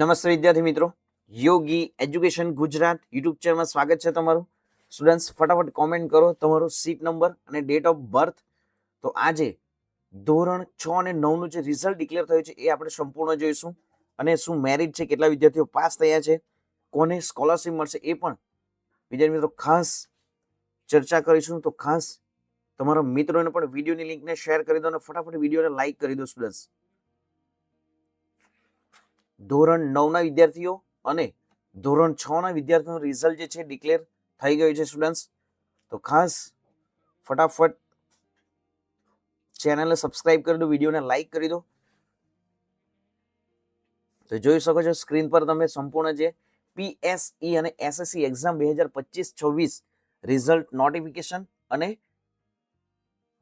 નમસ્તે વિદ્યાર્થી મિત્રો. યોગી એજ્યુકેશન ગુજરાત યુટ્યુબ ચેનલમાં સ્વાગત છે તમારું. સ્ટુડન્ટ્સ, ફટાફટ કોમેન્ટ કરો તમારો સીટ નંબર અને ડેટ ઓફ બર્થ તો આજે ધોરણ છ અને નવનું જે રિઝલ્ટ ડિક્લેર થયું છે એ આપણે સંપૂર્ણ જોઈશું. અને શું મેરિટ છે, કેટલા વિદ્યાર્થીઓ પાસ થયા છે, કોને સ્કોલરશિપ મળશે એ પણ વિદ્યાર્થી મિત્રો ખાસ ચર્ચા કરીશું. તો ખાસ તમારા મિત્રોને પણ વિડીયોની લિંકને શેર કરી દો અને ફટાફટ વિડીયોને લાઇક કરી દો, સ્ટુડન્ટ્સ. ધોરણ નવના વિદ્યાર્થીઓ અને ધોરણ છ ના વિદ્યાર્થીઓનું રિઝલ્ટ જે છે ડિક્લેર થઈ ગયું છે સ્ટુડન્ટ્સ તો ખાસ ફટાફટ ચેનલને સબસ્ક્રાઇબ કરી દો, વિડીયોને લાઈક કરી દો. તો જોઈ શકો છો સ્ક્રીન પર તમે સંપૂર્ણ જે પીએસઈ અને એસએસસી એક્ઝામ બે હજાર પચીસ છવ્વીસ રિઝલ્ટ નોટિફિકેશન અને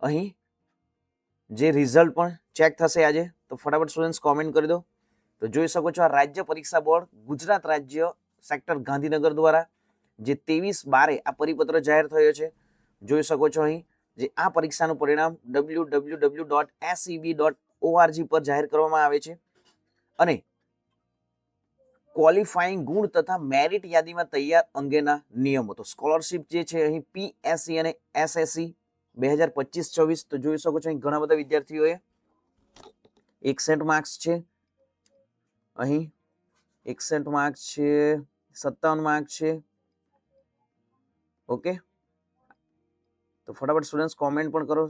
અહીં જે રિઝલ્ટ પણ ચેક થશે આજે. તો ફટાફટ સ્ટુડન્ટ્સ કોમેન્ટ કરી દો. તો જોઈ શકો છો આ રાજ્ય પરીક્ષા બોર્ડ ગુજરાત રાજ્ય સેક્ટર ગાંધીનગર દ્વારા જે ત્રેવીસ બારે આ પરિપત્ર જાહેર થયો છે. જોઈ શકો છો અહીં જે આ પરીક્ષાનું પરિણામ W W W dot SEB dot ORG પર જાહેર કરવામાં આવે છે. અને ક્વોલિફાઈંગ ગુણ તથા મેરિટ યાદીમાં તૈયાર અંગેના નિયમો. તો સ્કોલરશિપ જે છે અહીં પીએસસી અને એસએસસી બે હજાર પચીસ છવ્વીસ તો જોઈ શકો છો અહીં ઘણા બધા વિદ્યાર્થીઓએ એકસઠ માર્ક્સ છે. અહીં એકસઠ માર્ક છે, સત્તાવન માર્ક છે. ઓકે? તો ફટાફટ સ્ટુડન્ટ્સ કોમેન્ટ પણ કરો.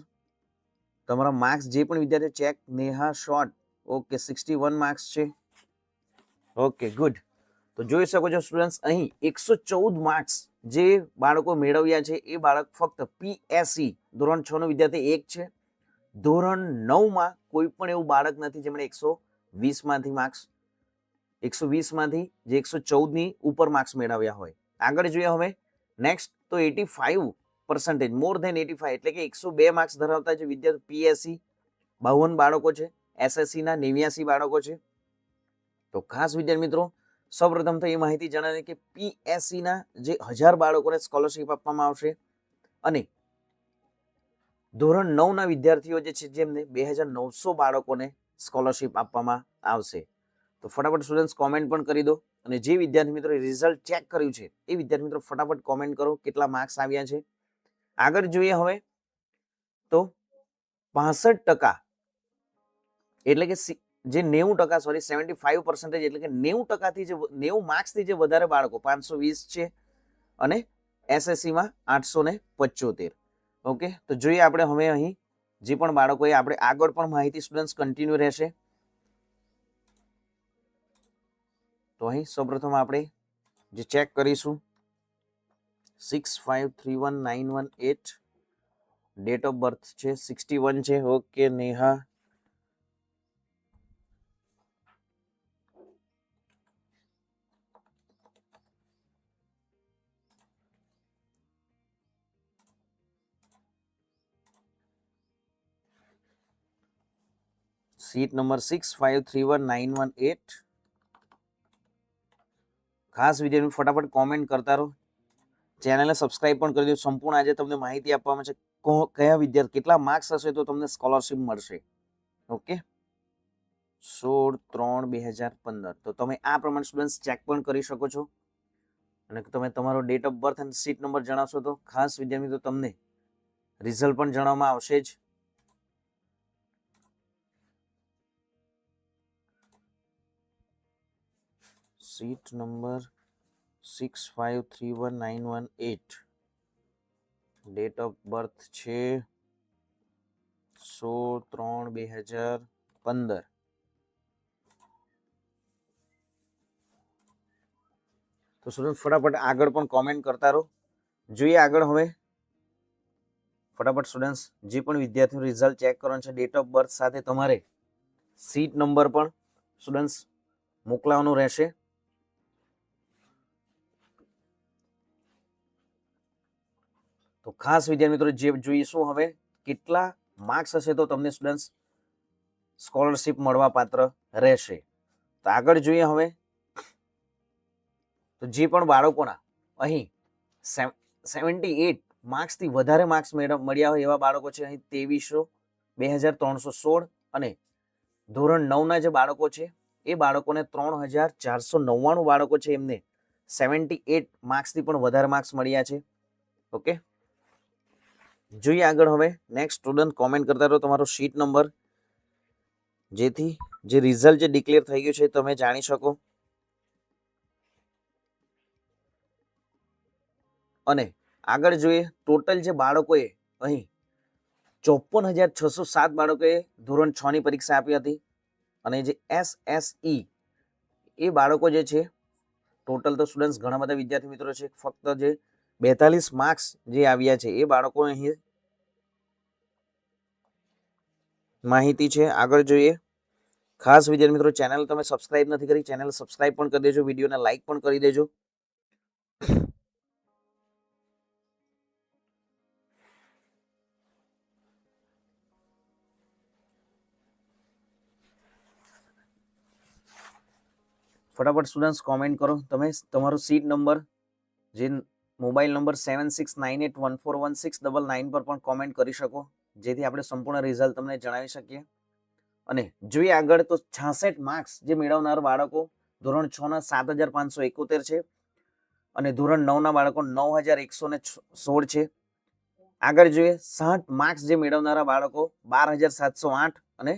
તમારા માર્ક્સ જે પણ વિદ્યાર્થી check Neha short okay sixty one marks છે. ઓકે ગુડ તો જોઈ શકો છો સ્ટુડન્ટ્સ અહીં એકસો ચૌદ માર્ક્સ જે બાળકો મેળવ્યા છે, એ બાળક ફક્ત પીએસસી ધોરણ છ નો વિદ્યાર્થી એક છે. ધોરણ નવમાં કોઈ પણ એવું બાળક નથી જેમણે એકસો વીસમાંથી માર્ક્સ એકસો વીસમાંથી જે એકસો ચૌદની ઉપર માર્ક્સ મેળવ્યા હોય. આગળ જોઈએ હવે. નેક્સ્ટ તો eighty five percentage more than eighty five એટલે કે એકસો બે માર્ક્સ ધરાવતા જે વિદ્યાર્થી પીએસસી બાવન બાળકો છે. એસએસસીના નેવ્યાસી બાળકો છે. તો ખાસ વિદ્યાર્થી મિત્રો, સૌપ્રથમ તો એ માહિતી જણાવીએ કે પીએસસીના જે હજાર બાળકોને સ્કોલરશિપ આપવામાં આવશે. અને ધોરણ નવના વિદ્યાર્થીઓ જે છે, જેમને બે હજાર નવસો બાળકોને સ્કોલરશિપ આપવામાં આવશે. તો ફટાફટ સ્ટુડન્ટ્સ કોમેન્ટ પણ કરી દો. અને જે વિદ્યાર્થી મિત્રો રિઝલ્ટ ચેક કર્યું છે, એ વિદ્યાર્થી મિત્રો ફટાફટ કોમેન્ટ કરો કેટલા માર્ક્સ આવ્યા છે. આગળ જોઈએ હવે તો પાસઠ ટકા એટલે કે જે નેવું ટકા સોરી સેવન્ટી ફાઈવ પર્સન્ટેજ એટલે કે નેવું ટકાથી જે, નેવું માર્ક્સથી જે વધારે બાળકો, પાંચસો વીસ છે અને એસએસસીમાં આઠસો ને પચોતેર. ઓકે તો જોઈએ આપણે હવે અહીં જે પણ બાળકોએ, આપણે આગળ પણ માહિતી સ્ટુડન્ટ્સ કન્ટિન્યુ રહેશે. તો અહીં સૌપ્રથમ આપણે જે ચેક કરીશું six five three one nine one eight date of birth છે સિક્સટી વન છે okay Neha. Seat number six five three one nine one eight ખાસ વિડીયોને ફટાફટ કોમેન્ટ કરતા રહો. ચેનલને સબસ્ક્રાઇબ પણ કરી દો. સંપૂર્ણ આજે તમને માહિતી આપવામાં છે કયા વિદ્યાર્થી, કેટલા માર્ક્સ હશે તો તમને સ્કોલરશિપ મળશે. ઓકે સોળ ત્રણ બે હજાર પંદર. તો તમે આ પ્રમાણે સ્ટુડન્ટ્સ ચેક પણ કરી શકો છો. અને તમે તમારો ડેટ ઓફ બર્થ અને સીટ નંબર જણાવશો તો ખાસ વિદ્યાર્થી તો તમને રિઝલ્ટ પણ જણાવવામાં આવશે જ. Seat number six five three one nine one eight. Date of birth છે સોળ ત્રણ બે હજાર પંદર. તો સ્ટુડન્ટ ફટાફટ આગળ પણ કોમેન્ટ કરતા રહો. જોઈએ આગળ હવે. ફટાફટ સ્ટુડન્ટ્સ જે પણ વિદ્યાર્થીનું રિઝલ્ટ ચેક કરવાનું છે ડેટ ઓફ બર્થ સાથે તમારે સીટ નંબર પણ સ્ટુડન્ટ્સ મોકલાવાનો રહેશે. તો ખાસ વિદ્યાર્થી મિત્રો જે જોઈશું હવે, કેટલા માર્ક્સ હશે તો તમને સ્ટુડન્ટ્સ સ્કોલરશિપ મળવા પાત્ર રહેશે. તો આગળ જોઈએ હવે. તો જે પણ બાળકોના અહીં સેવન્ટી એટ માર્ક્સથી વધારે માર્ક્સ મળ્યા હોય એવા બાળકો છે અહીં ત્રેવીસો, બે હજાર ત્રણસો સોળ અને ધોરણ નવના જે બાળકો છે, એ બાળકોને ત્રણ હજાર ચારસો નવ્વાણું બાળકો છે એમને સેવન્ટી એટ માર્ક્સથી પણ વધારે માર્ક્સ મળ્યા છે. ઓકે? જોઈએ આગળ હવે. નેક્સ્ટ સ્ટુડન્ટ કોમેન્ટ કરતા રહો તમારો શીટ નંબર જેથી જે રિઝલ્ટ જે ડિક્લેર થઈ ગયું છે તમે જાણી શકો. અને આગળ જોઈએ ટોટલ જે બાળકોએ અહીં ચોપન હજાર છસો સાત બાળકોએ ધોરણ છ ની પરીક્ષા આપી હતી. અને જે એસ એસ ઈ એ બાળકો જે છે ટોટલ તો સ્ટુડન્ટ્સ ઘણા બધા વિદ્યાર્થી મિત્રો છે, ફક્ત જે બેતાલીસ માર્ક્સ જે આવ્યા છે, એ બાળકો અહીં માહિતી છે. આગળ જોઈએ. ખાસ વિદ્યાર્થી મિત્રો ચેનલ તમે સબસ્ક્રાઇબ નથી કરી ચેનલ સબસ્ક્રાઇબ પણ કરી દેજો, વિડીયોને લાઈક પણ કરી દેજો. ફટાફટ સ્ટુડન્ટ્સ કોમેન્ટ કરો. તમે તમારો સીટ નંબર જે mobile number seven six nine eight one four one six double nine પર પણ કોમેન્ટ કરી શકો. જેથી આપણે સંપૂર્ણ રિઝલ્ટ તમને જણાવી શકીએ. અને જોઈએ આગળ તો છાસઠ માર્ક્સ જે મેળવનાર બાળકો ધોરણ છ ના સાત હજાર પાંચસો એકોતેર છે અને ધોરણ નવ ના બાળકો નવ હજાર એકસો સોળ છે. આગળ જોઈએ સાઠ માર્ક્સ જે મેળવનારા બાળકો બાર હજાર સાતસો આઠ અને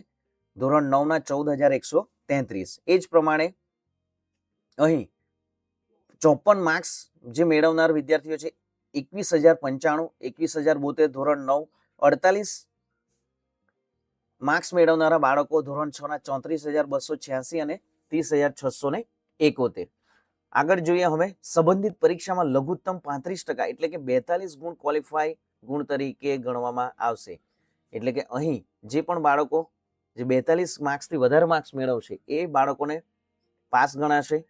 ધોરણ નવ ના ચૌદ હજાર એકસો તેત્રીસ. એ જ પ્રમાણે અહીં ચોપન માર્ક્સ જે મેળવનાર વિદ્યાર્થીઓ છે, એકવીસ હજાર પંચાણું, એકવીસ હજાર બોતેર ધોરણ નવ, અડતાલીસ માર્ક્સ મેળવનારા બાળકો ધોરણ છ ના ચોત્રીસ હજાર બસો છ્યાસી અને ત્રીસ હજાર છસો ને એકોતેર. આગળ જોઈએ હવે સંબંધિત પરીક્ષામાં લઘુત્તમ પાંત્રીસ ટકા એટલે કે બેતાલીસ ગુણ ક્વોલિફાય ગુણ તરીકે ગણવામાં આવશે. એટલે કે અહીં જે પણ બાળકો જે બેતાલીસ માર્ક્સથી વધારે માર્ક્સ મેળવશે, એ બાળકોને પાસ ગણાશે.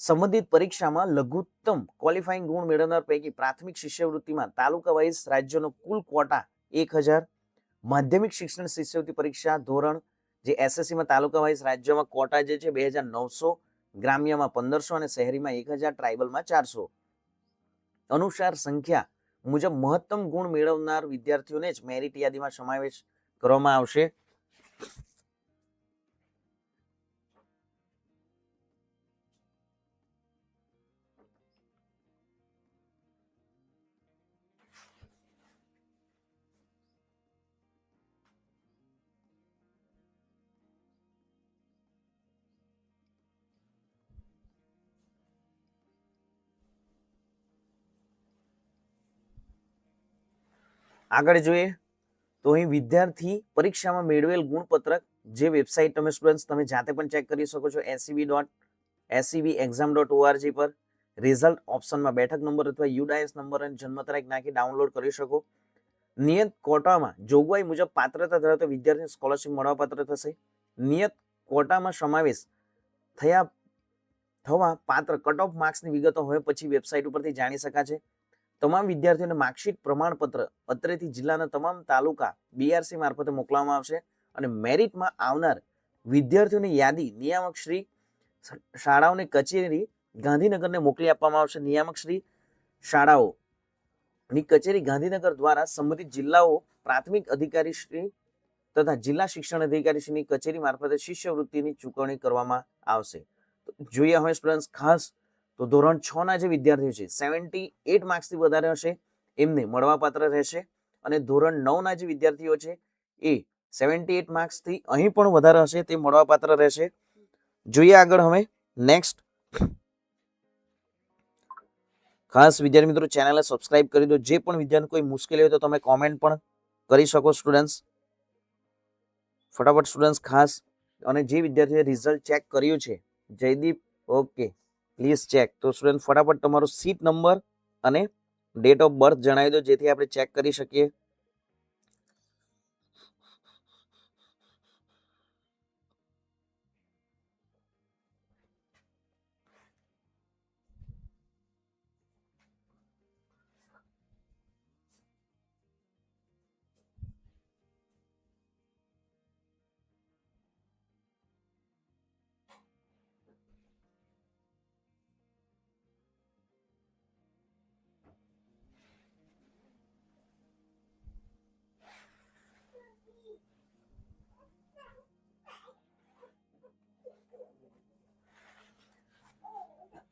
સંબંધિત પરીક્ષામાં લઘુત્તમ ક્વોલિફાઈંગ ગુણ મેળવનાર પૈકી પ્રાથમિક શિષ્યવૃત્તિમાં તાલુકા વાઇઝ રાજ્યનો કુલ ક્વોટા એક હજાર. માધ્યમિક શિક્ષણ શિષ્યવૃત્તિ પરીક્ષા ધોરણ, જે એસએસસીમાં તાલુકા વાઇઝ રાજ્યોમાં ક્વોટા જે છે, બે હજાર નવસો, ગ્રામ્યમાં પંદરસો અને શહેરીમાં એક હજાર ટ્રાઇબલમાં ચારસો. અનુસાર સંખ્યા મુજબ મહત્તમ ગુણ મેળવનાર વિદ્યાર્થીઓને જ મેરિટ યાદીમાં સમાવેશ કરવામાં આવશે. આગળ જોઈએ તો અહીં વિદ્યાર્થી પરીક્ષામાં મેળવેલ ગુણપત્રક જે વેબસાઇટ તમે સ્ટુડન્ટ્સ તમે જાતે પણ ચેક કરી શકો છો ACB dot ACB exam dot ORG પર. રિઝલ્ટ ઓપ્શનમાં બેઠક નંબર અથવા યુડાયસ નંબર અને જન્મ તારીખ નાખી ડાઉનલોડ કરી શકો. નિયત કોટામાં જોગવાઈ મુજબ પાત્રતા ધરાવતા વિદ્યાર્થીને સ્કોલરશિપ મળવાપાત્ર થશે. નિયત કોટામાં સમાવેશ થયા, થવા પાત્ર કટ ઓફ માર્ક્સની વિગતો હવે પછી વેબસાઇટ ઉપરથી જાણી શકાશે. તમામ વિદ્યાર્થીઓને માર્કશીટ પ્રમાણપત્ર અત્રેથી જિલ્લાના તમામ તાલુકા બીઆરસી મારફતે મોકલવામાં આવશે અને મેરિટમાં આવનાર વિદ્યાર્થીઓની યાદી નિયામક શ્રી શાળાઓની કચેરી ગાંધીનગરને મોકલી આપવામાં આવશે. નિયામક શ્રી શાળાઓની કચેરી ગાંધીનગર દ્વારા સંબંધિત જિલ્લાઓ પ્રાથમિક અધિકારી શ્રી તથા જિલ્લા શિક્ષણ અધિકારી શ્રીની કચેરી મારફતે શિષ્યવૃત્તિની ચૂકવણી કરવામાં આવશે. જોઈએ હવે સ્ટુડન્ટ્સ ખાસ તો ધોરણ છ ના જે વિદ્યાર્થીઓ છે સેવન્ટી એટ માર્ક્સથી વધારે હશે, એમને મળવાપાત્ર રહેશે. અને ધોરણ નવ ના જે વિદ્યાર્થીઓ છે, એ સેવન્ટી એટ માર્ક્સથી અહીં પણ વધારે હશે, તે મળવાપાત્ર રહેશે. જોઈએ આગળ હવે નેક્સ્ટ ખાસ વિદ્યાર્થી મિત્રો ચેનલને સબસ્ક્રાઇબ કરી દો. જે પણ વિદ્યાર્થી કોઈ મુશ્કેલી હોય તો તમે કોમેન્ટ પણ કરી શકો સ્ટુડન્ટ્સ ફટાફટ સ્ટુડન્ટ્સ ખાસ, અને જે વિદ્યાર્થીએ રિઝલ્ટ ચેક કર્યું છે, જયદીપ ઓકે પ્લીઝ ચેક. તો સ્ટુડન્ટ, ફટાફટ તમારો સીટ નંબર અને ડેટ ઓફ બર્થ જણાવી દો, જેથી આપણે ચેક કરી શકીએ.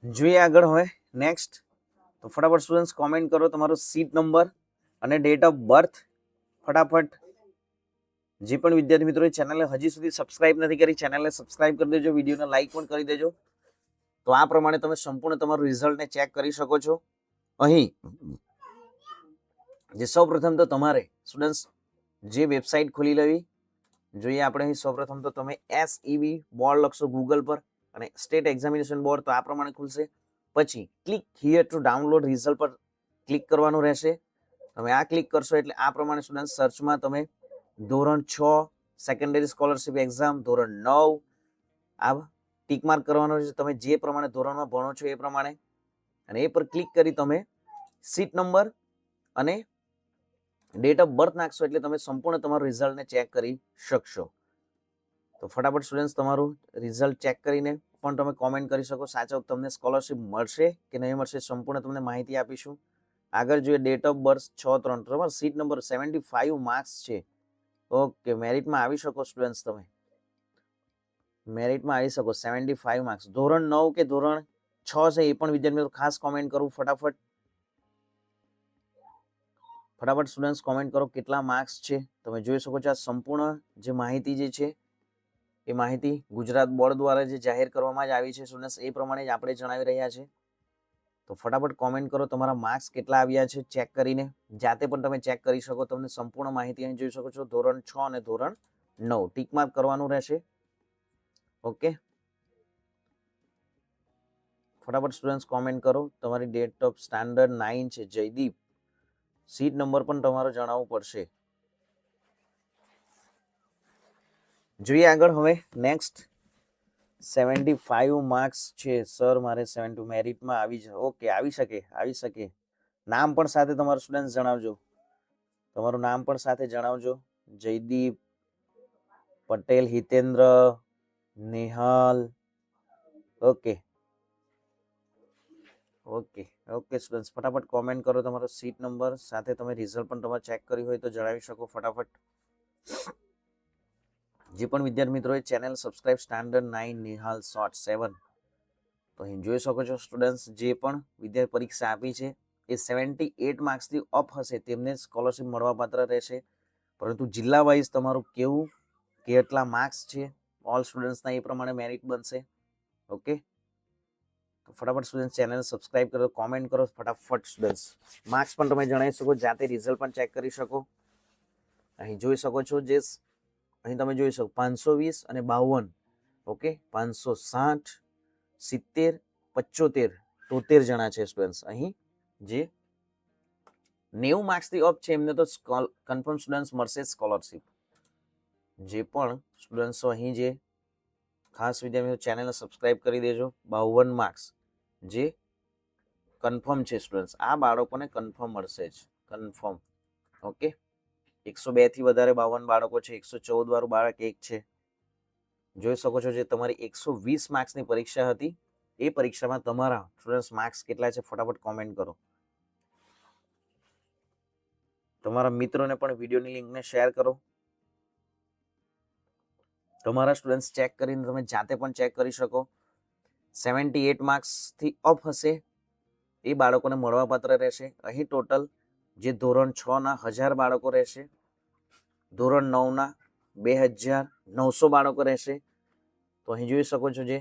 જોઈએ આગળ હવે નેક્સ્ટ તો ફટાફટ સ્ટુડન્ટ્સ કોમેન્ટ કરો તમારો સીટ નંબર અને ડેટ ઓફ બર્થ ફટાફટ. જે પણ વિદ્યાર્થી મિત્રો ચેનલને હજી સુધી સબસ્ક્રાઇબ નથી કરી ચેનલને સબસ્ક્રાઇબ કરી દેજો વિડીયોને લાઇક પણ કરી દેજો. તો આ પ્રમાણે તમે સંપૂર્ણ તમારું રિઝલ્ટને ચેક કરી શકો છો. અહીં, જે સૌપ્રથમ તો તમારે સ્ટુડન્ટ્સ જે વેબસાઇટ ખોલી લેવી, જોઈએ આપણે અહીં સૌપ્રથમ તો તમે એસઈબી બોર્ડ લખશો ગૂગલ પર. અને સ્ટેટ એક્ઝામિનેશન બોર્ડ તો આ પ્રમાણે ખુલશે. પછી click here to download result પર ક્લિક કરવાનું રહેશે. તમે આ ક્લિક કરશો એટલે આ પ્રમાણે સ્ટુડન્ટ સર્ચમાં તમે ધોરણ છ સેકન્ડરી સ્કોલરશિપ એક્ઝામ ધોરણ નવ આ ટીક માર્ક કરવાનો રહેશે. તમે જે પ્રમાણે ધોરણમાં ભણો છો એ પ્રમાણે. અને એ પર ક્લિક કરી તમે સીટ નંબર અને ડેટ ઓફ બર્થ નાખશો એટલે તમે સંપૂર્ણ તમારું રિઝલ્ટને ચેક કરી શકશો. તો ફટાફટ સ્ટુડન્ટ્સ તમારું રિઝલ્ટ ચેક કરીને પણ તમે કોમેન્ટ કરી શકો. સાચો તમને સ્કોલરશિપ મળશે કે નહીં મળશે સંપૂર્ણ તમને માહિતી આપીશું. આગળ જોઈએ ડેટ ઓફ બર્થ છ ત્રણ, બરાબર? Seat number seventy five marks છે. ઓકે મેરિટમાં આવી શકો સ્ટુડન્ટ્સ તમે. મેરિટમાં આવી શકો સેવન્ટી ફાઈવ માર્ક્સ ધોરણ નવ કે ધોરણ છ છે એ પણ વિદ્યાર્થી ખાસ કોમેન્ટ કરું ફટાફટ. ફટાફટ સ્ટુડન્ટ્સ કોમેન્ટ કરો કેટલા માર્ક્સ છે. તમે જોઈ શકો છો આ સંપૂર્ણ જે માહિતી જે છે એ માહિતી ગુજરાત બોર્ડ દ્વારા જે જાહેર કરવામાં જ આવી છે સ્ટુડન્ટ્સ એ પ્રમાણે જ આપણે જણાવી રહ્યા છે તો ફટાફટ કોમેન્ટ કરો, તમારા માર્ક્સ કેટલા આવ્યા છે ચેક કરીને. જાતે પણ તમે ચેક કરી શકો, તમને સંપૂર્ણ માહિતી અહીં જોઈ શકો છો. ધોરણ છ અને ધોરણ નવ, ટીકમાર્ક કરવાનું રહેશે. ઓકે? ફટાફટ સ્ટુડન્ટ્સ કોમેન્ટ કરો. તમારી ડેટ ઓફ સ્ટાન્ડર્ડ નાઇન છે, જયદીપ. સીટ નંબર પણ તમારો જણાવવું પડશે. જોઈએ આગળ હવે નેક્સ્ટ સેવન્ટી ફાઈવ માર્ક્સ છે. સર મારે સેવન ટુ મેરિટમાં આવી જ ઓકે આવી શકે આવી શકે. નામ પણ સાથે તમારું સ્ટુડન્ટ જણાવજો. તમારું નામ પણ સાથે જણાવજો. Jaydeep, Patel, Hitendra, Nihal. Okay okay okay students ફટાફટ કોમેન્ટ કરો તમારો સીટ નંબર સાથે તમે રિઝલ્ટ પણ તમારે ચેક કર્યું હોય તો જણાવી શકો ફટાફટ. જે પણ વિદ્યાર્થી મિત્રોએ channel subscribe standard nine Nihal short seven તો અહીં જોઈ શકો છો સ્ટુડન્ટ્સ જે પણ વિદ્યાર્થી પરીક્ષા આપી છે, એ સેવન્ટી એટ માર્ક્સથી અપ હશે, તેમને સ્કોલરશિપ મળવાપાત્ર રહેશે. પરંતુ જિલ્લા વાઇઝ તમારું કેવું, કેટલા માર્ક્સ છે ઓલ સ્ટુડન્ટ્સના એ પ્રમાણે મેરિટ બનશે. ઓકે તો ફટાફટ સ્ટુડન્ટ ચેનલ સબસ્ક્રાઇબ કરો કોમેન્ટ કરો, ફટાફટ સ્ટુડન્ટ્સ માર્ક્સ પણ તમે જણાવી શકો, જાતે રિઝલ્ટ પણ ચેક કરી શકો. અહીં જોઈ શકો છો જે અહીં તમે જોઈ શકો પાંચસો વીસ અને બાવન, ઓકે? પાંચસો સાઠ, સિત્તેર, પચોતેર, તોતેર જણા છે સ્ટુડન્ટ્સ અહીં, જે નેવું માર્ક્સથી અપ છે. એમને તો કન્ફર્મ સ્ટુડન્ટ્સ મળશે સ્કોલરશિપ જે પણ સ્ટુડન્ટ્સો અહીં જે ખાસ વિદ્યાર્થીઓ ચેનલને સબસ્ક્રાઇબ કરી દેજો. બાવન માર્ક્સ જે કન્ફર્મ છે સ્ટુડન્ટ્સ આ બાળકોને કન્ફર્મ મળશે જ. Confirm okay? એકસો બેથી વધારે બાવન બાળકો છે, એકસો ચૌદ વાળું બાળક એક છે. જોઈ શકો છો જે તમારી એકસો વીસ માર્ક્સની પરીક્ષા હતી, એ પરીક્ષામાં તમારા સ્ટુડન્ટ્સ માર્ક્સ કેટલા છે ફટાફટ કોમેન્ટ કરો. તમારા મિત્રોને પણ વિડીયોની લિંકને શેર કરો. તમારા સ્ટુડન્ટ્સ ચેક કરીને તમે જાતે પણ ચેક કરી શકો. સેવન્ટી એટ માર્ક્સથી અપ હશે, એ બાળકોને મળવાપાત્ર રહેશે. અહીં ટોટલ જે ધોરણ છ ના હજાર બાળકો રહેશે, ધોરણ નવના બે હજાર નવસો બાળકો રહેશે. તો અહીં જોઈ શકો છો જે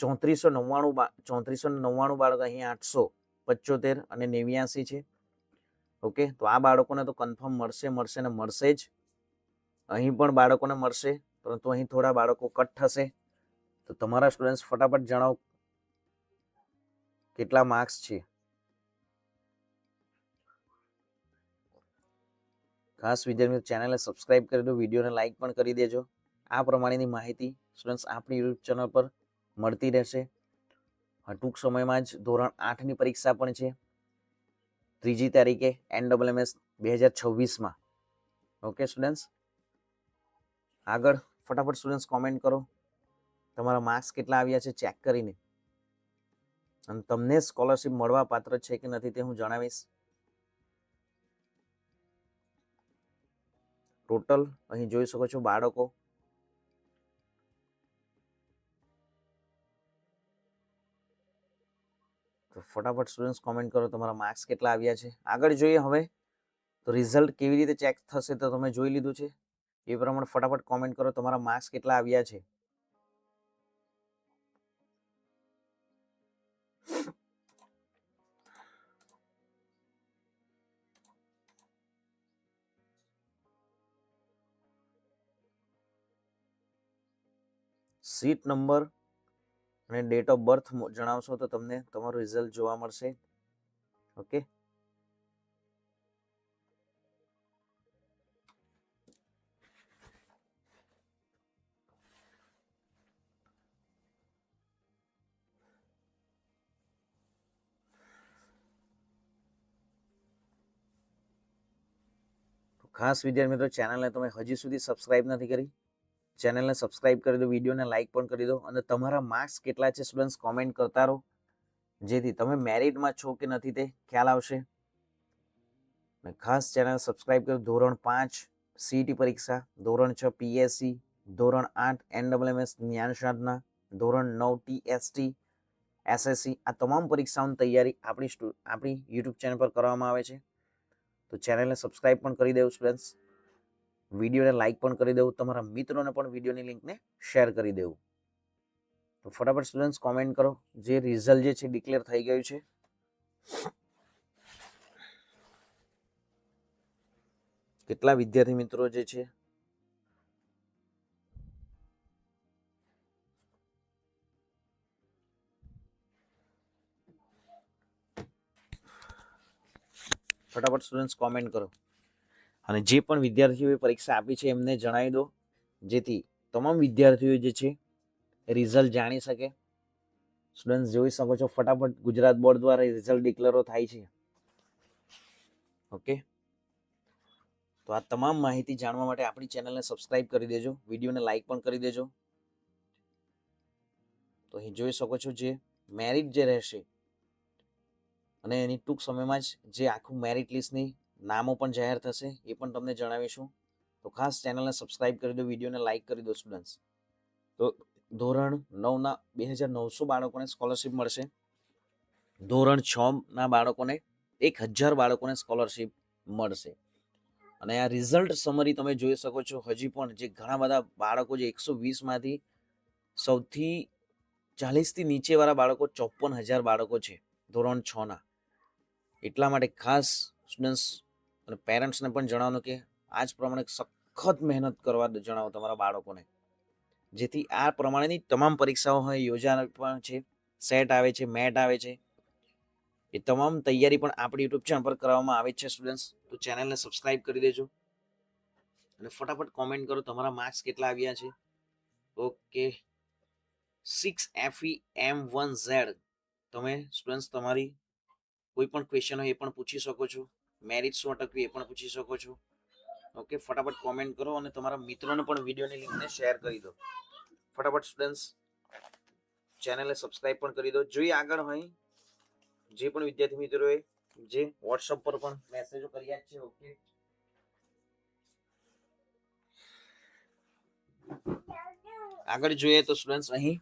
ચોત્રીસો નવ્વાણું ચોત્રીસો નવ્વાણું બાળકો અહીં આઠસો પચોતેર અને નેવ્યાસી છે. ઓકે, તો આ બાળકોને તો કન્ફર્મ મળશે મળશે ને મળશે જ. અહીં પણ બાળકોને મળશે, પરંતુ અહીં થોડા બાળકો કટ થશે. તો તમારા સ્ટુડન્ટ્સ ફટાફટ જણાવો કેટલા માર્ક્સ છે. ખાસ વિદ્યાર્થીઓ ચેનલને સબસ્ક્રાઇબ કરી દો, વિડીયોને લાઇક પણ કરી દેજો. આ પ્રમાણેની માહિતી સ્ટુડન્ટ્સ આપણી યુટ્યુબ ચેનલ પર મળતી રહેશે. ટૂંક સમયમાં જ ધોરણ આઠની પરીક્ષા પણ છે. ત્રીજી તારીખે એન ડબલ એમ બે હજાર છવ્વીસમાં. ઓકે સ્ટુડન્ટ્સ આગળ ફટાફટ સ્ટુડન્ટ્સ કોમેન્ટ કરો. તમારા માર્ક્સ કેટલા આવ્યા છે ચેક કરીને. અને તમને સ્કોલરશિપ મળવા પાત્ર છે કે નથી તે હું જણાવીશ. ટોટલ અહીં જોઈ શકો છો બાળકો. તો ફટાફટ સ્ટુડન્ટ્સ કોમેન્ટ કરો તમારા માર્ક્સ કેટલા આવ્યા છે. આગળ જોઈએ હવે તો રિઝલ્ટ કેવી રીતે ચેક થશે તો તમે જોઈ લીધું છે. એ પ્રમાણે ફટાફટ કોમેન્ટ કરો તમારા માર્ક્સ કેટલા આવ્યા છે. સીટ નંબર અને ડેટ ઓફ બર્થ જણાવશો તો તમને તમારું રિઝલ્ટ જોવા મળશે. ઓકે ખાસ વિદ્યાર્થી મિત્રો ચેનલને તમે હજી સુધી સબસ્ક્રાઇબ નથી કરી. ચેનલને સબસ્ક્રાઇબ કરી દો, વિડીયોને લાઇક પણ કરી દો અને તમારા માર્ક્સ કેટલા છે સ્ટુડન્ટ્સ કોમેન્ટ કરતા રહો. જેથી તમે મેરિટમાં છો કે નથી તે ખ્યાલ આવશે. ખાસ ચેનલ સબસ્ક્રાઇબ કરો, ધોરણ પાંચ સીઈટી પરીક્ષા, ધોરણ છ પીએસસી ધોરણ આઠ એનડબલ્યુએમએસ જ્ઞાન સાધના ધોરણ નવ ટીએસટી એસએસસી આ તમામ પરીક્ષાઓની તૈયારી આપણી સ્ટુ, આપણી યુટ્યુબ ચેનલ પર કરવામાં આવે છે. તો ચેનલને સબસ્ક્રાઇબ પણ કરી દેવું, સ્ટુડન્ટ્સ. વિડીયોને લાઇક પણ કરી દેવું, તમારા મિત્રોને પણ વિડીયોની લિંકને શેર કરી દેવું. તો ફટાફટ સ્ટુડન્ટ્સ કોમેન્ટ કરો, જે રિઝલ્ટ જે છે ડિક્લેર થઈ ગયું છે. કેટલા વિદ્યાર્થી મિત્રો જે છે? ફટાફટ સ્ટુડન્ટ્સ કોમેન્ટ કરો. અને જે પણ વિદ્યાર્થીઓએ પરીક્ષા આપી છે, એમને જણાવી દો. જેથી તમામ વિદ્યાર્થીઓ જે છે રિઝલ્ટ જાણી શકે. સ્ટુડન્ટ્સ જોઈ શકો છો, ફટાફટ ગુજરાત બોર્ડ દ્વારા રિઝલ્ટ ડિક્લેરો થાય છે. ઓકે તો આ તમામ માહિતી જાણવા માટે આપણી ચેનલને સબસ્ક્રાઇબ કરી દેજો. વિડીયોને લાઇક પણ કરી દેજો. તો અહીં જોઈ શકો છો જે મેરિટ જે રહેશે. અને એની ટૂંક સમયમાં જ જે આખું મેરિટ લિસ્ટની નામો પણ જાહેર થશે, એ પણ તમને જણાવીશું. તો ખાસ ચેનલને સબસ્ક્રાઇબ કરી દો, વિડીયોને લાઇક કરી દો સ્ટુડન્ટ્સ તો ધોરણ નવના બે હજાર નવસો બાળકોને સ્કોલરશિપ મળશે. ધોરણ છના બાળકોને એક હજાર બાળકોને સ્કોલરશિપ મળશે. અને આ રિઝલ્ટ સમરી તમે જોઈ શકો છો, હજી પણ જે ઘણા બધા બાળકો જે એકસો વીસમાંથી સૌથી ચાલીસથી નીચેવાળા બાળકો ચોપન હજાર બાળકો છે ધોરણ છના. એટલા માટે ખાસ સ્ટુડન્ટ્સ અને પેરેન્ટ્સને પણ જણાવવાનું કે આ જ પ્રમાણે સખત મહેનત કરવા જણાવો તમારા બાળકોને. જેથી આ પ્રમાણેની તમામ પરીક્ષાઓ હોય યોજાનાર પણ છે, સેટ આવે છે, મેટ આવે છે. એ તમામ તૈયારી પણ આપણી યુટ્યુબ ચેનલ પર કરવામાં આવે છે સ્ટુડન્ટ્સ તો ચેનલને સબસ્ક્રાઇબ કરી દેજો. અને ફટાફટ કોમેન્ટ કરો તમારા માર્ક્સ કેટલા આવ્યા છે. Okay six F M one Z તમે સ્ટુડન્ટ્સ તમારી કોઈ પણ ક્વેશ્ચન હોય એ પણ પૂછી શકો છો. મેરિટ શું અટકવી એ પણ પૂછી શકો છો. ઓકે ફટાફટ કોમેન્ટ કરો અને તમારા મિત્રોને પણ વિડીયોની લિંકને શેર કરી દો. ફટાફટ સ્ટુડન્ટ્સ ચેનલને સબસ્ક્રાઇબ પણ કરી દો. જોઈએ આગળ હોય, જે પણ વિદ્યાર્થી મિત્રોએ જે વોટ્સઅપ પર પણ મેસેજો કર્યા છે ઓકે આગળ જોઈએ તો સ્ટુડન્ટ્સ અહીં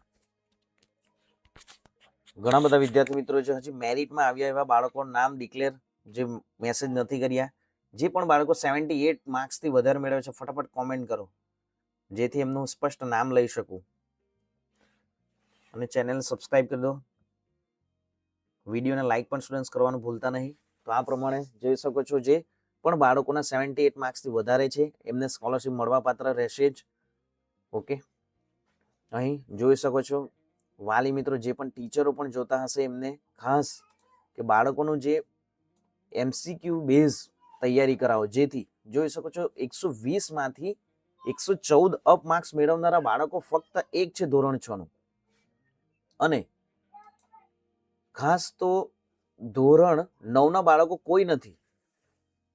ઘણા બધા વિદ્યાર્થી મિત્રો છે, હજી મેરિટમાં આવ્યા એવા બાળકો નામ ડિક્લેર જે મેસેજ નથી કર્યા, જે પણ બાળકો સેવન્ટી એટ માર્ક્સથી વધારે મેળવે છે, ફટાફટ કોમેન્ટ કરો, જેથી એમનું સ્પષ્ટ નામ લઈ શકું. અને ચેનલ સબસ્ક્રાઈબ કરી દો. વિડીયોને લાઇક પણ સ્ટુડન્ટ્સ કરવાનું ભૂલતા નહીં. તો આ પ્રમાણે જોઈ શકો છો જે પણ બાળકોના સેવન્ટી એટ માર્ક્સથી વધારે છે, એમને સ્કોલરશિપ મળવાપાત્ર રહેશે જ. ઓકે? અહીં જોઈ શકો છો, વાલી મિત્રો જે પણ ટીચરો પણ જોતા હશે એમને ખાસ, કે બાળકોનું જે એમસીક્યુ બેઝ તૈયારી કરાવો. જેથી જોઈ શકો છો, એકસો વીસમાંથી એકસો ચૌદ અપ માર્ક્સ મેળવનારા બાળકો ફક્ત એક છે ધોરણ છ નું. અને ખાસ તો ધોરણ નવના બાળકો કોઈ નથી.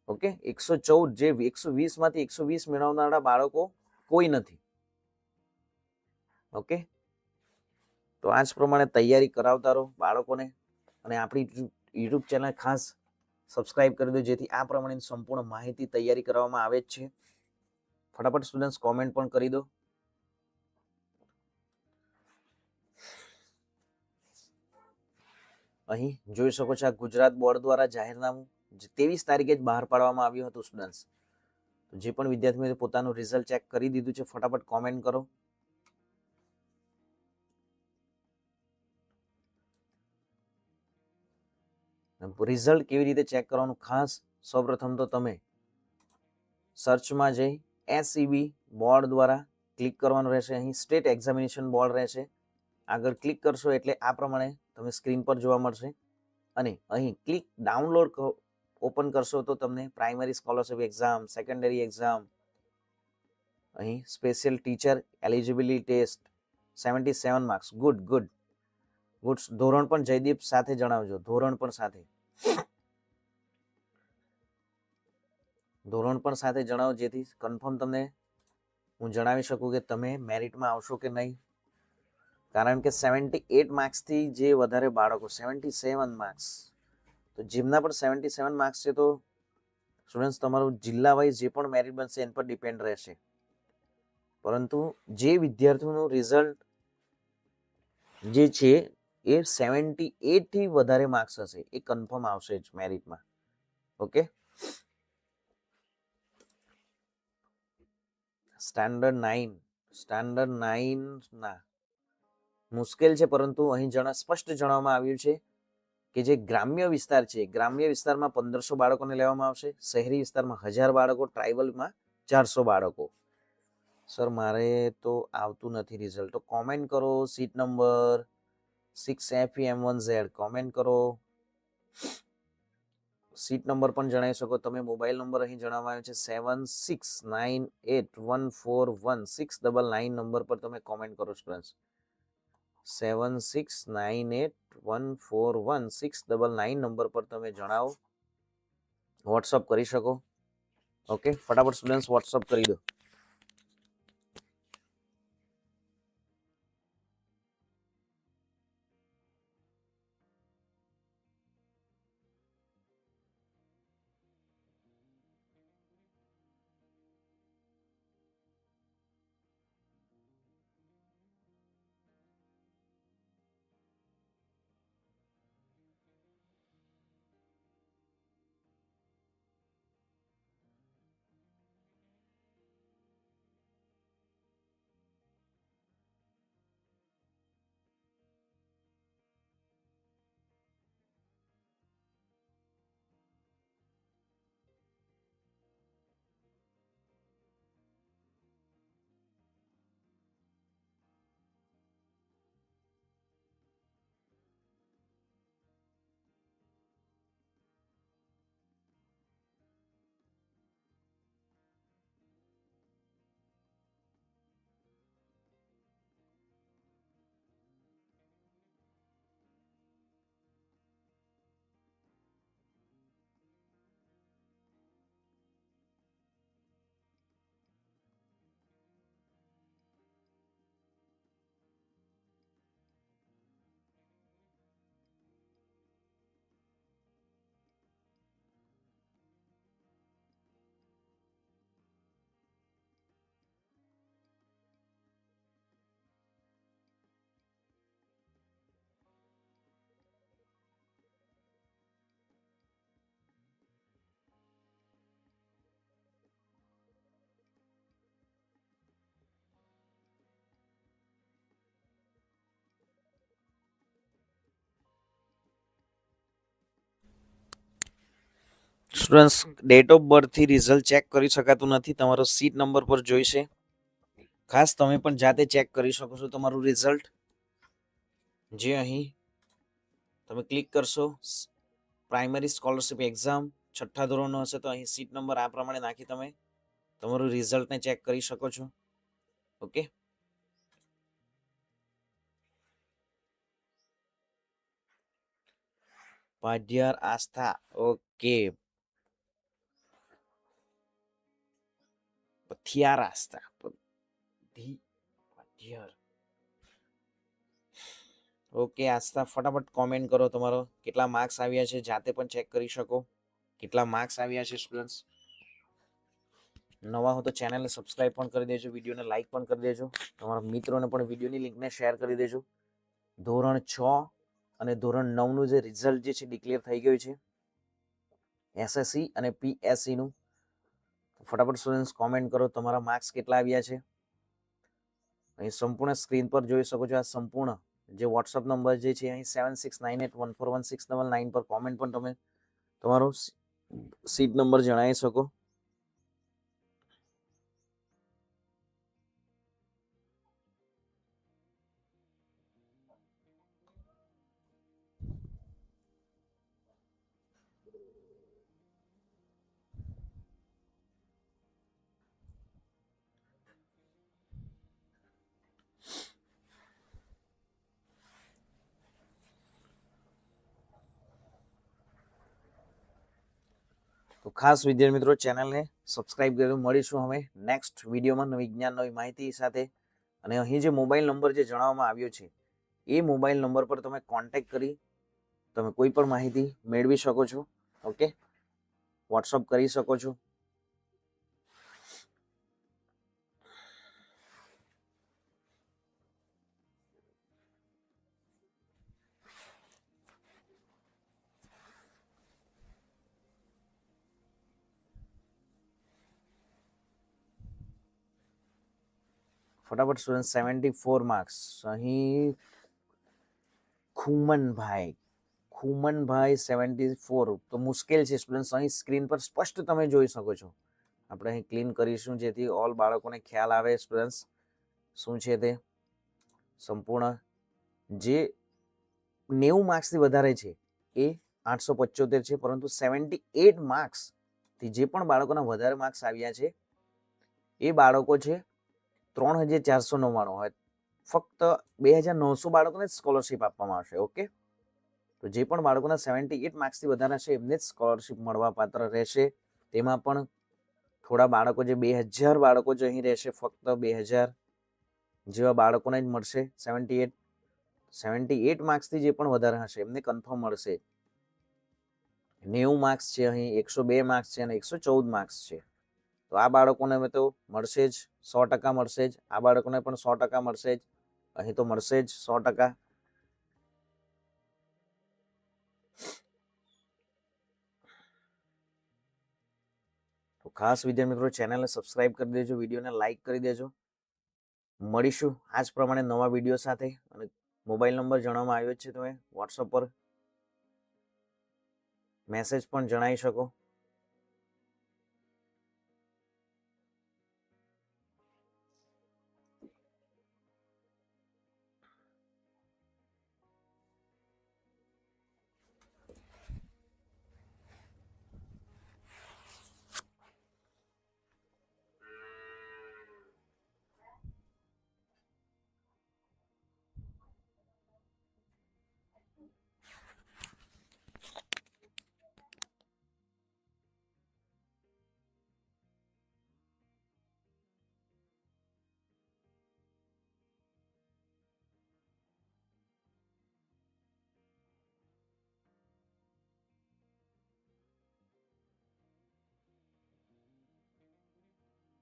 ઓકે? એકસો ચૌદ જે એકસો વીસમાંથી એકસો વીસ મેળવનારા બાળકો કોઈ નથી. ઓકે? તો આ જ પ્રમાણે તૈયારી કરાવતા રહો બાળકોને. અને આપણી યુટ્યુબ ચેનલ ખાસ સબસ્ક્રાઇબ કરી દો, જેથી આ પ્રમાણેની સંપૂર્ણ માહિતી તૈયારી કરવામાં આવે જ છે. ફટાફટ સ્ટુડન્ટ્સ કોમેન્ટ પણ કરી દો. અહીં જોઈ શકો છો આ ગુજરાત બોર્ડ દ્વારા જાહેરનામું ત્રેવીસ તારીખે જ બહાર પાડવામાં આવ્યું હતું સ્ટુડન્ટ્સ જે પણ વિદ્યાર્થીઓએ પોતાનું રિઝલ્ટ ચેક કરી દીધું છે, ફટાફટ કોમેન્ટ કરો. રિઝલ્ટ કેવી રીતે ચેક કરવાનું? ખાસ સૌપ્રથમ તો તમે સર્ચમાં જઈ એસઈબી બોર્ડ દ્વારા ક્લિક કરવાનું રહેશે. અહીં સ્ટેટ એક્ઝામિનેશન બોર્ડ રહેશે. આગળ ક્લિક કરશો એટલે આ પ્રમાણે તમે સ્ક્રીન પર જોવા મળશે. અને અહીં ક્લિક ડાઉનલોડ ઓપન કરશો તો તમને primary scholarship exam secondary exam અહીં special teacher eligibility test seventy seven marks good good good ધોરણ પણ જયદીપ સાથે જણાવજો, ધોરણ પણ સાથે. ધોરણ પણ સાથે જણાવો જેથી કન્ફર્મ તમને હું જણાવી શકું કે તમે મેરિટમાં આવશો કે નહીં. કારણ કે સેવન્ટી એટ માર્ક્સથી જે વધારે બાળકો સેવન્ટી સેવન માર્ક્સ તો જેમના પણ સેવન્ટી સેવન માર્ક્સ છે તો સ્ટુડન્ટ્સ તમારું જિલ્લા વાઇઝ જે પણ મેરિટ બનશે એના પર ડિપેન્ડ રહેશે. પરંતુ જે વિદ્યાર્થીઓનું રિઝલ્ટ જે છે એ સેવન્ટી એટથી વધારે માર્ક્સ હશે. એ કન્ફર્મ આવશે જ મેરિટમાં okay standard nine standard nine ના. મુશ્કેલ છે, પરંતુ અહીં જણા, સ્પષ્ટ જણાવવામાં આવ્યું છે કે જે ગ્રામ્ય વિસ્તાર છે, ગ્રામ્ય વિસ્તારમાં પંદરસો બાળકોને લેવામાં આવશે, શહેરી વિસ્તારમાં હજાર બાળકો ટ્રાઇબલમાં ચારસો બાળકો. સર મારે તો આવતું નથી રિઝલ્ટ તો કોમેન્ટ કરો seat number six F M one Z comment કરો. સીટ નંબર પણ જણાવી શકો, તમે મોબાઈલ નંબર અહીં જણાવવામાં છે seven six nine eight one four one six double nine number પર તમે કોમેન્ટ કરો students seven six nine eight one four one six double nine number પર તમે જણાવો. વોટ્સઅપ કરી શકો. ઓકે ફટાફટ સ્ટુડન્ટ્સ વોટ્સઅપ કરી દો. સ્ટુડન્ટ્સ ડેટ ઓફ બર્થથી રિઝલ્ટ ચેક કરી શકાતું નથી. તમારો સીટ નંબર પર જોઈશે. ખાસ તમે પણ જાતે ચેક કરી શકો છો તમારું રિઝલ્ટ જે અહીં તમે ક્લિક કરશો પ્રાઇમરી સ્કોલરશિપ એક્ઝામ છઠ્ઠા ધોરણનો હશે તો અહીં સીટ નંબર આ પ્રમાણે નાખી તમે તમારું રિઝલ્ટને ચેક કરી શકો છો. Okay? Padhiyar Astha, okay. Padhiyar okay Astha ફટાફટ કોમેન્ટ કરો તમારો કેટલા માર્ક્સ આવ્યા છે જાતે પણ ચેક કરી શકો કેટલા માર્ક્સ આવ્યા છે સ્ટુડન્ટ્સ નવા હો તો ચેનલને સબસ્ક્રાઇબ પણ કરી દેજો વિડીયોને લાઇક પણ કરી દેજો તમારા મિત્રોને પણ વિડીયોની લિંકને શેર કરી દેજો. ધોરણ છ અને ધોરણ નવનું જે રિઝલ્ટ જે છે ડિક્લેર થઈ ગયું છે. એસએસસી અને પીએસસી નું. ફટાફટ સ્ટુડન્ટ્સ કોમેન્ટ કરો, તમારા માર્ક્સ કેટલા આવ્યા છે? અહીં સંપૂર્ણ સ્ક્રીન પર જોઈ શકો છો, આ સંપૂર્ણ જે વોટ્સઅપ નંબર જે છે, અહીં seven six nine eight one four one six double nine પર કોમેન્ટ પણ તમે તમારો સીટ નંબર જણાવી શકો. ખાસ વિદ્યાર્થી મિત્રો, ચેનલને સબસ્ક્રાઇબ કરી મળીશું હવે નેક્સ્ટ વિડીયોમાં નવી જ્ઞાન, નવી માહિતી સાથે. અને અહીં જે મોબાઈલ નંબર જે જણાવવામાં આવ્યો છે, એ મોબાઈલ નંબર પર તમે કોન્ટેક કરી, તમે કોઈ પણ માહિતી મેળવી શકો છો. ઓકે વોટ્સઅપ કરી શકો છો. ફટાફટ સ્ટુડન્ટ સેવન્ટી ફોર માર્ક્સ અહીં ખુમનભાઈ ખુમનભાઈ સેવન્ટી ફોર તો મુશ્કેલ છે સ્ટુડન્ટ્સ અહીં સ્ક્રીન પર સ્પષ્ટ તમે જોઈ શકો છો. આપણે અહીં ક્લીન કરીશું જેથી ઓલ બાળકોને ખ્યાલ આવે સ્ટુડન્ટ્સ શું છે તે? સંપૂર્ણ. જે નેવું માર્ક્સથી વધારે છે, એ આઠસો પંચોતેર છે, પરંતુ સેવન્ટી એટ માર્ક્સથી જે પણ બાળકોના વધારે માર્ક્સ આવ્યા છે, એ બાળકો છે ત્રણ હજાર ચારસો નવ્વાણું હોય. ફક્ત બે હજાર નવસો બાળકોને જ સ્કોલરશિપ આપવામાં આવશે ઓકે તો જે પણ બાળકોના સેવન્ટી એટ માર્ક્સથી વધારે હશે, એમને જ સ્કોલરશિપ મળવાપાત્ર રહેશે. તેમાં પણ થોડા બાળકો જે બે હજાર બાળકો જે અહીં રહેશે, ફક્ત બે હજાર જેવા બાળકોને જ મળશે. સેવન્ટી એટ સેવન્ટી એટ માર્ક્સથી જે પણ વધારે હશે, એમને કન્ફર્મ મળશે. નેવું માર્ક્સ છે અહીં, એકસો બે માર્ક્સ છે અને એકસો ચૌદ માર્ક્સ છે. તો આ બાળકોને અમે તો મળશે જ, સો ટકા મળશે જ. આ બાળકોને પણ સો ટકા મળશે જ. અહીં તો મળશે જ સો ટકા. તો ખાસ વિદ્યાર્થી મિત્રો ચેનલને સબસ્ક્રાઇબ કરી દેજો, વિડીયોને લાઈક કરી દેજો. મળીશું આ જ પ્રમાણે નવા વીડિયો સાથે. અને મોબાઈલ નંબર જણાવવામાં આવ્યો છે, તમે વોટ્સઅપ પર મેસેજ પણ જણાવી શકો.